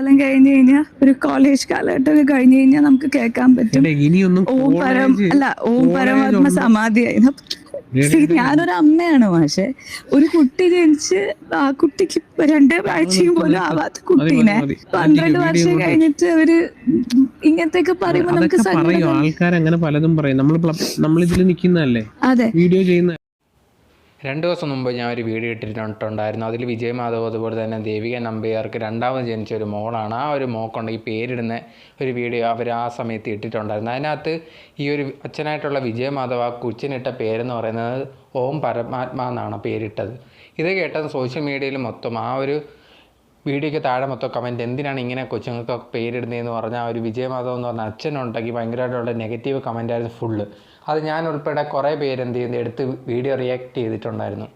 കാലം കഴിഞ്ഞു കഴിഞ്ഞാൽ ഒരു കോളേജ് കാലഘട്ടമൊക്കെ കഴിഞ്ഞു കഴിഞ്ഞാൽ നമുക്ക് കേൾക്കാൻ പറ്റും. ഇനിയൊന്നും ഓം പരം അല്ല ഓം പരമാത്മ സമാധിയായി. ഞാനൊരു അമ്മയാണ് പക്ഷെ ഒരു കുട്ടി ജനിച്ച് ആ കുട്ടിക്ക് രണ്ട് ആഴ്ചയും പോലും ആവാത്ത കുട്ടീനെ. പന്ത്രണ്ട് വർഷം കഴിഞ്ഞിട്ട് അവർ ഇങ്ങനത്തെയൊക്കെ പറയുമ്പോ നമുക്ക് ആൾക്കാർ അങ്ങനെ പലതും പറയും. നമ്മൾ നമ്മളിതിൽ നിൽക്കുന്നതല്ലേ അതെ. വീഡിയോ ചെയ്യുന്ന രണ്ട് ദിവസം മുമ്പ് ഞാൻ ഒരു വീഡിയോ ഇട്ടിട്ടുണ്ടായിരുന്നു. അതിൽ വിജയ് മാധവ് അതുപോലെ തന്നെ ദേവിക നമ്പ്യാർക്ക് രണ്ടാമത് ജനിച്ച ഒരു മോളാണ്. ആ ഒരു മോക്കുണ്ട് ഈ പേരിടുന്ന ഒരു വീഡിയോ അവർ ആ സമയത്ത് ഇട്ടിട്ടുണ്ടായിരുന്നു. അതിനകത്ത് ഈ ഒരു അച്ഛനായിട്ടുള്ള വിജയ് മാധവ് ആ കൊച്ചിനിട്ട പേരെന്ന് പറയുന്നത് ഓം പരമാത്മാ എന്നാണ് പേരിട്ടത്. ഇത് കേട്ടത് സോഷ്യൽ മീഡിയയിൽ മൊത്തം ആ ഒരു വീഡിയോയ്ക്ക് താഴെ മൊത്തം കമന്റ് എന്തിനാണ് ഇങ്ങനെ കൊച്ചുങ്ങൾക്ക് പേരിടുന്നതെന്ന് പറഞ്ഞാൽ ഒരു വിജയമാധവ് എന്ന് പറഞ്ഞ അച്ഛനുണ്ടെങ്കിൽ ഭയങ്കരമായിട്ടുള്ള നെഗറ്റീവ് കമന്റായിരുന്നു ഫുള്ള് അത് ഞാൻ ഉൾപ്പെടെ കുറേ പേരെന്ത് എന്ത് ചെയ്യുന്നത് എടുത്ത് വീഡിയോ റിയാക്ട് ചെയ്തിട്ടുണ്ടായിരുന്നു.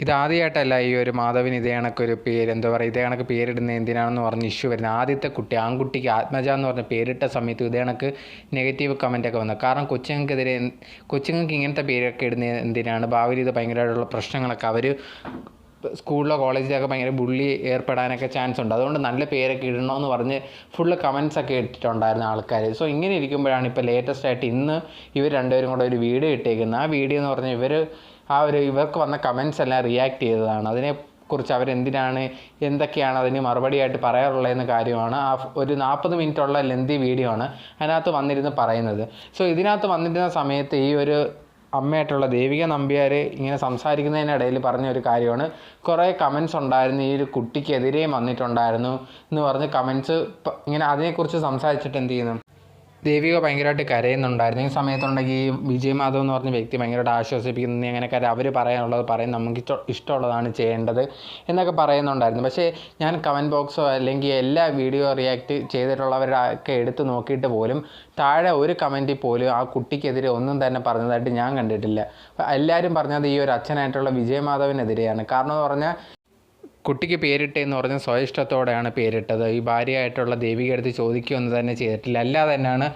ഇതാദ്യമായിട്ടല്ല ഈ ഒരു മാധവിന് ഇതേ ഒരു പേര് എന്താ പറയുക ഇതേ കണക്ക് പേരിടുന്നത് എന്തിനാണെന്ന് പറഞ്ഞ് ഇഷ്യൂ വരുന്നത്. ആദ്യത്തെ കുട്ടി ആൺകുട്ടിക്ക് ആത്മജ എന്ന് പറഞ്ഞ പേരിട്ട സമയത്ത് ഇതേ കണക്ക് നെഗറ്റീവ് കമന്റൊക്കെ വന്നത് കാരണം കൊച്ചുങ്ങൾക്കെതിരെ കൊച്ചുങ്ങൾക്ക് ഇങ്ങനത്തെ പേരൊക്കെ ഇടുന്നത് എന്തിനാണ്? ഭാവിയിൽ ഇത് ഭയങ്കരമായിട്ടുള്ള പ്രശ്നങ്ങളൊക്കെ അവർ സ്കൂളിലോ കോളേജിലൊക്കെ ഭയങ്കര ബുള്ളി ഏർപ്പെടാനൊക്കെ ചാൻസ് ഉണ്ട്. അതുകൊണ്ട് നല്ല പേരൊക്കെ ഇടണമെന്ന് പറഞ്ഞ് ഫുള്ള് കമൻസ് ഒക്കെ ഇട്ടിട്ടുണ്ടായിരുന്ന ആൾക്കാർ സോ ഇങ്ങനെ ഇരിക്കുമ്പോഴാണ് ഇപ്പോൾ ലേറ്റസ്റ്റ് ആയിട്ട് ഇന്ന് ഇവർ രണ്ടുപേരും കൂടെ ഒരു വീഡിയോ ഇട്ടേക്കുന്നത്. ആ വീഡിയോ എന്ന് പറഞ്ഞാൽ ഇവർ ആ ഒരു ഇവർക്ക് വന്ന കമൻസ് എല്ലാം റിയാക്ട് ചെയ്തതാണ്. അതിനെ കുറിച്ച് അവരെന്തിനാണ് എന്തൊക്കെയാണ് അതിന് മറുപടിയായിട്ട് പറയാറുള്ളതെന്ന കാര്യമാണ്. ആ ഒരു നാൽപ്പത് മിനിറ്റുള്ള ലെന്തി വീഡിയോ ആണ് അതിനകത്ത് വന്നിരുന്ന് പറയുന്നത്. സോ ഇതിനകത്ത് വന്നിരുന്ന സമയത്ത് ഈ ഒരു അമ്മയായിട്ടുള്ള ദേവിക നമ്പ്യാർ ഇങ്ങനെ സംസാരിക്കുന്നതിനിടയിൽ പറഞ്ഞ ഒരു കാര്യമാണ്. കുറേ കമൻസ് ഉണ്ടായിരുന്നു. ഈ ഒരു കുട്ടിക്കെതിരെയും വന്നിട്ടുണ്ടായിരുന്നു എന്ന് പറഞ്ഞ് കമൻസ് ഇങ്ങനെ അതിനെക്കുറിച്ച് സംസാരിച്ചിട്ട് എന്ത് ചെയ്യുന്നു? ദേവിക ഭയങ്കരമായിട്ട് കരയുന്നുണ്ടായിരുന്നു. ഈ സമയത്തുണ്ടെങ്കിൽ വിജയ് മാധവ് എന്ന് പറഞ്ഞ വ്യക്തി ഭയങ്കരമായിട്ട് ആശ്വസിപ്പിക്കുന്നു. കാര്യം അവർ പറയാനുള്ളത് പറയും നമുക്ക് ഇഷ്ടമുള്ളതാണ് ചെയ്യേണ്ടത് എന്നൊക്കെ പറയുന്നുണ്ടായിരുന്നു. പക്ഷേ ഞാൻ കമന്റ് ബോക്സോ അല്ലെങ്കിൽ എല്ലാ വീഡിയോ റിയാക്ട് ചെയ്തിട്ടുള്ളവരൊക്കെ എടുത്ത് നോക്കിയിട്ട് പോലും താഴെ ഒരു കമന്റിൽ പോലും ആ കുട്ടിക്കെതിരെ ഒന്നും തന്നെ പറഞ്ഞതായിട്ട് ഞാൻ കണ്ടിട്ടില്ല. എല്ലാവരും പറഞ്ഞത് ഈ ഒരു അച്ഛനായിട്ടുള്ള വിജയ് മാധവിനെതിരെയാണ്. കാരണം എന്ന് പറഞ്ഞാൽ കുട്ടിക്ക് പേരിട്ടെന്ന് പറഞ്ഞ സ്വയിഷ്ടത്തോടെയാണ് പേരിട്ടത്. ഈ ഭാര്യയായിട്ടുള്ള ദേവിക എടുത്ത് തന്നെ ചെയ്തിട്ടില്ല. അല്ലാതെ തന്നെയാണ്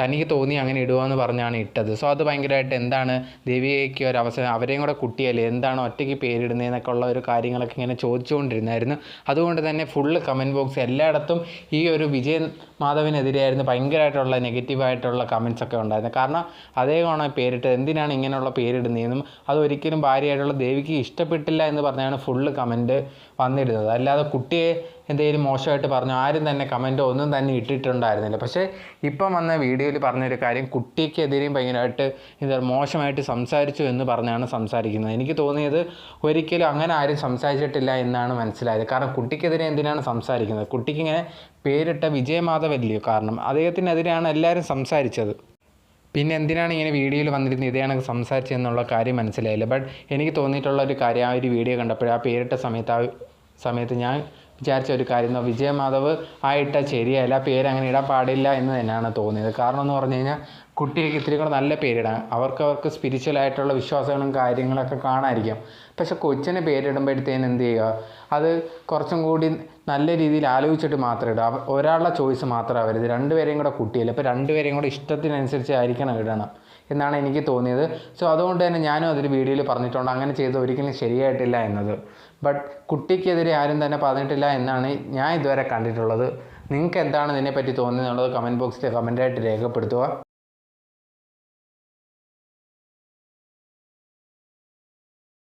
തനിക്ക് തോന്നി അങ്ങനെ ഇടുകയെന്ന് പറഞ്ഞാണ് ഇട്ടത്. സോ അത് ഭയങ്കരമായിട്ട് എന്താണ് ദേവികയ്ക്ക് ഒരു അവസരം അവരെയും കൂടെ കുട്ടിയല്ലേ എന്താണ് ഒറ്റയ്ക്ക് പേരിടുന്നതെന്നൊക്കെ ഉള്ള ഒരു കാര്യങ്ങളൊക്കെ ഇങ്ങനെ ചോദിച്ചുകൊണ്ടിരുന്നായിരുന്നു. അതുകൊണ്ട് തന്നെ ഫുള്ള് കമന്റ് ബോക്സ് എല്ലായിടത്തും ഈ ഒരു വിജയൻ മാധവിനെതിരെയായിരുന്നു ഭയങ്കരമായിട്ടുള്ള നെഗറ്റീവായിട്ടുള്ള കമൻസ് ഒക്കെ ഉണ്ടായിരുന്നു കാരണം അദ്ദേഹമാണ് പേരിട്ടത് എന്തിനാണ് ഇങ്ങനെയുള്ള പേരിടുന്നതെന്നും അതൊരിക്കലും ഭാര്യയായിട്ടുള്ള ദേവിക്ക് ഇഷ്ടപ്പെട്ടില്ല എന്ന് പറഞ്ഞാണ് ഫുള്ള് കമന്റ് വന്നിരുന്നത്. അല്ലാതെ കുട്ടിയെ എന്തെങ്കിലും മോശമായിട്ട് പറഞ്ഞു? ആരും തന്നെ കമന്റോ ഒന്നും തന്നെ ഇട്ടിട്ടുണ്ടായിരുന്നില്ല. പക്ഷേ ഇപ്പം വന്ന വീഡിയോയിൽ പറഞ്ഞൊരു കാര്യം കുട്ടിക്കെതിരെയും ഭയങ്കരമായിട്ട് എന്താ മോശമായിട്ട് സംസാരിച്ചു എന്ന് പറഞ്ഞാണ് സംസാരിക്കുന്നത്. എനിക്ക് തോന്നിയത് ഒരിക്കലും അങ്ങനെ ആരും സംസാരിച്ചിട്ടില്ല എന്നാണ് മനസ്സിലായത്. കാരണം കുട്ടിക്കെതിരെ എന്തിനാണ് സംസാരിക്കുന്നത്? കുട്ടിക്കിങ്ങനെ പേരിട്ട വിജയമാധവല്ലയോ കാരണം? അദ്ദേഹത്തിനെതിരെയാണ് എല്ലാവരും സംസാരിച്ചത്. പിന്നെ എന്തിനാണ് ഇങ്ങനെ വീഡിയോയിൽ വന്നിരുന്നത്? ഇതേ കണക്ക് സംസാരിച്ചതെന്നുള്ള കാര്യം മനസ്സിലായില്ല. ബട്ട് എനിക്ക് തോന്നിയിട്ടുള്ള ഒരു കാര്യം ആ ഒരു വീഡിയോ കണ്ടപ്പോൾ ആ പേരിട്ട സമയത്ത് ആ സമയത്ത് ഞാൻ വിചാരിച്ച ഒരു കാര്യം വിജയമാധവ് ആയിട്ട ശരിയല്ല പേര് അങ്ങനെ ഇടാൻ പാടില്ല എന്ന് തന്നെയാണ് തോന്നിയത്. കാരണം എന്ന് പറഞ്ഞു കഴിഞ്ഞാൽ കുട്ടികൾക്ക് ഇത്തിരി കൂടെ നല്ല പേരിടാം. അവർക്ക് അവർക്ക് സ്പിരിച്വലായിട്ടുള്ള വിശ്വാസങ്ങളും കാര്യങ്ങളൊക്കെ കാണാമായിരിക്കും. പക്ഷെ കൊച്ചിന് പേരിടുമ്പോഴത്തേന് എന്ത് ചെയ്യുക? അത് കുറച്ചും കൂടി നല്ല രീതിയിൽ ആലോചിച്ചിട്ട് മാത്രം ഇടുക. ഒരാളുടെ ചോയ്സ് മാത്രം അവരുത്. രണ്ടുപേരെയും കൂടെ കുട്ടിയല്ല. അപ്പോൾ രണ്ടുപേരെയും കൂടെ ഇഷ്ടത്തിനനുസരിച്ച് ആയിരിക്കണം ഇടണം എന്നാണ് എനിക്ക് തോന്നിയത്. സോ അതുകൊണ്ട് തന്നെ ഞാനും അതിൽ വീഡിയോയിൽ പറഞ്ഞിട്ടുണ്ട്. അങ്ങനെ ചെയ്ത് ഒരിക്കലും ശരിയായിട്ടില്ല എന്നത്. ബട്ട് കുട്ടിക്കെതിരെ ആരും തന്നെ പറഞ്ഞിട്ടില്ല എന്നാണ് ഞാൻ ഇതുവരെ കണ്ടിട്ടുള്ളത്. നിങ്ങൾക്ക് എന്താണ് ഇതിനെപ്പറ്റി തോന്നുന്നത് എന്നുള്ളത് കമന്റ് ബോക്സിൽ കമന്റായിട്ട് രേഖപ്പെടുത്തുക.